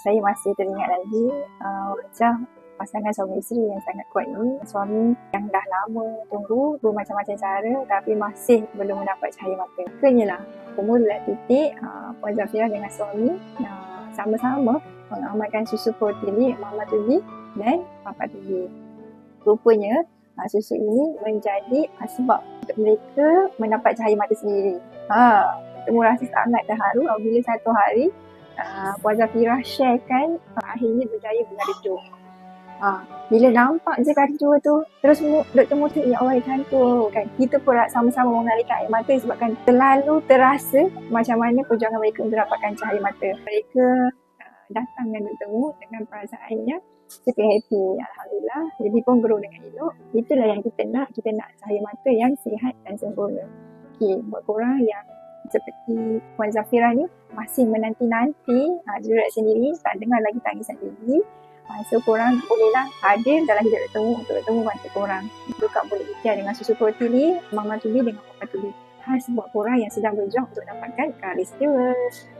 saya masih teringat lagi uh, wajah pasangan suami isteri yang sangat kuat ni. Suami yang dah lama tunggu bermacam-macam cara tapi masih belum mendapat cahaya mata. Kenyalah, bermula titik uh, Puan Zafira dengan suami uh, sama-sama mengamalkan susu protein Mama Tubi dan Papa Tubi. Rupanya uh, susu ini menjadi uh, sebab untuk mereka mendapat cahaya mata sendiri. Ha, temu rasa sangat terharu apabila satu hari uh, Puan Zafira sharekan uh, akhirnya berjaya bergaduh Ha, bila nampak je kaki dua tu, terus doktor motor, ya Allah, kan tu. Kan, kita pun sama-sama mengalihkan air mata sebabkan terlalu terasa macam mana perjuangan mereka untuk dapatkan cahaya mata. Mereka uh, datang dan bertemu dengan perasaannya super happy. Alhamdulillah. Jadi pun grow dengan elok. Itulah yang kita nak. Kita nak cahaya mata yang sihat dan sempurna. Okay, buat korang yang seperti Puan Zafira ni masih menanti-nanti uh, jurat sendiri tak dengar lagi tangisan baby Uh, so korang bolehlah hadir dalam hidup bertemu untuk bertemu bantu korang. Bukan boleh ikhtiar dengan susu protein, mama tubi dengan papa tubi. Khas buat korang yang sedang berjuang untuk dapatkan karis dewasa.